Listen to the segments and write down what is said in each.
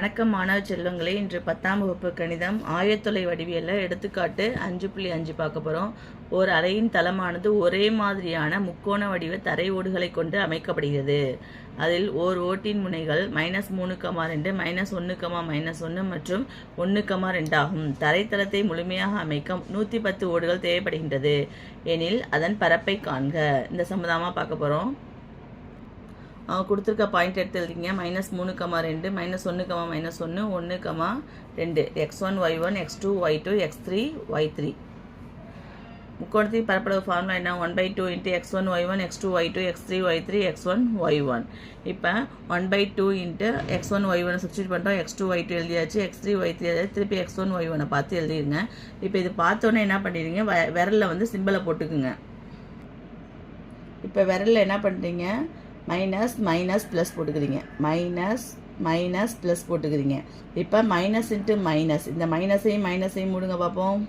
வணக்கம் மாணவ செல்வங்களே இன்று பத்தாம் வகுப்பு கணிதம் ஆயத்தொலை வடிவியல்ல எடுத்துக்காட்டு அஞ்சு புள்ளி அஞ்சு பார்க்க போகிறோம் ஒரு அறையின் தளமானது ஒரே மாதிரியான முக்கோண வடிவ தரை ஓடுகளை கொண்டு அமைக்கப்படுகிறது. அதில் ஓர் ஓட்டின் முனைகள் மைனஸ் மூணு கமா ரெண்டு மைனஸ் ஒன்று கமா மைனஸ் ஒன்று மற்றும் ஒன்று கமா ரெண்டு ஆகும். தரைத்தளத்தை முழுமையாக அமைக்க நூற்றி பத்து ஓடுகள் தேவைப்படுகின்றது. எனில் அதன் பரப்பை காண்க. இந்த சமுதாயமாக பார்க்க போகிறோம் கொடுத்துருக்க பாயிண்ட் எடுத்து எழுதிங்க மைனஸ் மூணு கமா ரெண்டு மைனஸ் ஒன்று கமா மைனஸ் ஒன்று ஒன்று கமா ரெண்டு. X one Y one X two Y two X three Y three முக்கோணத்தின் பரப்பளவு ஃபார்முலா என்ன? One by two into X one Y one X two Y two X three Y three X one Y one இப்போ one by two into X one Y one substitute பண்ணுறோம் X two Y two எழுதியாச்சு. X three Y three எழுதியாச்சு. திருப்பி X one Y ஒனை பார்த்து எழுதிருங்க. இப்போ இது பார்த்தோன்னே என்ன பண்ணிடுங்க வ விரலில் வந்து சிம்பிளை போட்டுக்குங்க. இப்போ விரலில் என்ன பண்ணுறீங்க மைனஸ் மைனஸ் ப்ளஸ் போட்டுக்கிறீங்க. மைனஸ் மைனஸ் ப்ளஸ் போட்டுக்கிறீங்க. இப்போ மைனஸ் இன்ட்டு மைனஸ் இந்த மைனஸையும் மைனஸையும் மூடுங்க பார்ப்போம்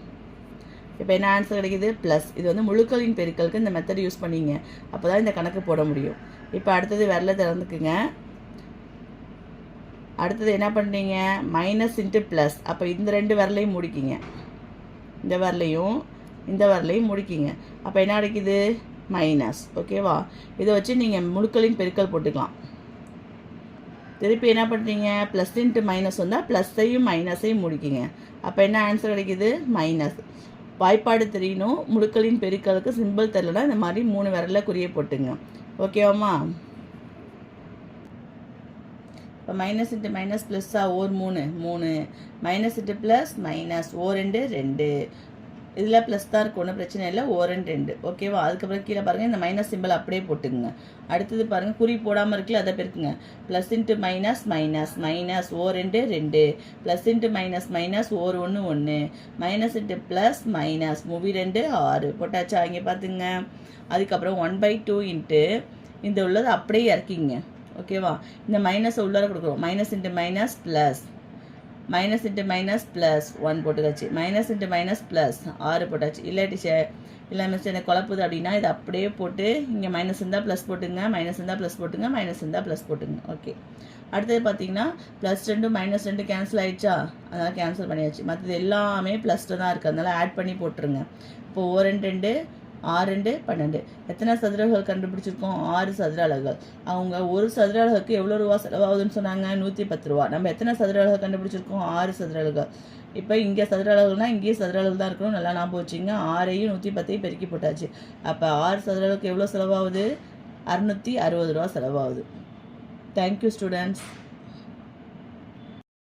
இப்போ என்ன ஆன்சர் கிடைக்குது? ப்ளஸ் இது வந்து முழுக்களின் பெருக்கலுக்கு இந்த மெத்தட் யூஸ் பண்ணிங்க. அப்போ தான் இந்த கணக்கு போட முடியும். இப்போ அடுத்தது விரல திறந்துக்குங்க. அடுத்தது என்ன பண்ணுறீங்க மைனஸ் இன்ட்டு ப்ளஸ் அப்போ இந்த ரெண்டு விரலையும் முடிக்கிங்க. இந்த விரலையும் இந்த விரலையும் முடிக்கிங்க. அப்போ என்ன கிடைக்குது? மைனஸ் ஓகேவா இதை வச்சு நீங்கள் முழுக்களின் பெருக்கல் போட்டுக்கலாம். திருப்பி என்ன பண்ணுறீங்க ப்ளஸ் இன்ட்டு மைனஸ் வந்தால் ப்ளஸ்ஸையும் மைனஸையும் முடிக்கிங்க. அப்போ என்ன ஆன்சர் கிடைக்கிது? மைனஸ் வாய்ப்பாடு தெரியணும். முழுக்களின் பெருக்கலுக்கு சிம்பிள் தெரிலனா இந்த மாதிரி மூணு விரலில் குறிய போட்டுங்க ஓகேவாம்மா இப்போ மைனஸ் இன்ட்டு மைனஸ் ப்ளஸ்ஸா ஓர் மூணு மூணு. மைனஸ் இன்ட்டு ப்ளஸ் மைனஸ் ஓ ரெண்டு ரெண்டு. இதில் ப்ளஸ் தான் இருக்கும் ஒன்றும் பிரச்சனை இல்லை. ஓ அண்ட் ரெண்டு. ஓகேவா அதுக்கப்புறம் கீழே பாருங்கள் இந்த மைனஸ் சிம்பிள் அப்படியே போட்டுக்குங்க. அடுத்தது பாருங்கள் குறி போடாமல் இருக்குல்ல அதை பெருக்குங்க. Plus into minus minus minus ஓ ரெண்டு ரெண்டு. ப்ளஸ் இன்ட்டு மைனஸ் மைனஸ் ஓர் ஒன்று ஒன்று மைனஸ் இன்ட்டு ப்ளஸ் மைனஸ் மூவி ரெண்டு ஆறு. போட்டாச்சா? இங்கே பார்த்துங்க அதுக்கப்புறம் ஒன் பை டூ இன்ட்டு இந்த உள்ளது அப்படியே இறக்கிங்க. ஓகேவா இந்த மைனஸை உள்ளார கொடுக்குறோம். Minus into minus plus minus into minus plus one போட்டுக்காச்சு minus into minus plus ஆறு போட்டாச்சு. இல்லை டீச்சர் இல்லை மிஸ் எனக்கு குழப்புது அப்படின்னா இது அப்படியே போட்டு இங்கே மைனஸ் இருந்தால் ப்ளஸ் போட்டுங்க மைனஸ் இருந்தால் ப்ளஸ் போட்டுங்க மைனஸ் இருந்தால் ப்ளஸ் போட்டுங்க. ஓகே அடுத்தது பார்த்தீங்கன்னா ப்ளஸ் ரெண்டு மைனஸ் ரெண்டு கேன்சல் ஆகிடுச்சா அதனால் கேன்சல் பண்ணியாச்சு. மற்றது எல்லாமே ப்ளஸ்ட்டு தான் இருக்குது அதனால் ஆட் பண்ணி போட்டுருங்க. இப்போ ஓ ரெண்டு ரெண்டு ஆறு ரெண்டு பன்னெண்டு. எத்தனை சதுர அலகுகள் கண்டுபிடிச்சிருக்கோம்? ஆறு சதுர அலகுகள் அவங்க ஒரு சதுர அலகுக்கு எவ்வளோ ரூபா செலவாகுதுன்னு சொன்னாங்க? நூற்றி பத்து ரூபா. நம்ம எத்தனை சதுர அலகு கண்டுபிடிச்சிருக்கோம்? ஆறு சதுர அலகுகள் இப்போ இங்கே சதுர அலகுனா இங்கேயே சதுர அலகு தான் இருக்கணும். நல்லா ஞாபகம் வச்சுங்க. ஆறையும் நூற்றி பத்தையும் பெருக்கி போட்டாச்சு. அப்போ ஆறு சதுர அளவுக்கு எவ்வளோ செலவாகுது? அறுநூற்றி அறுபது ரூபா செலவாகுது. Thank you students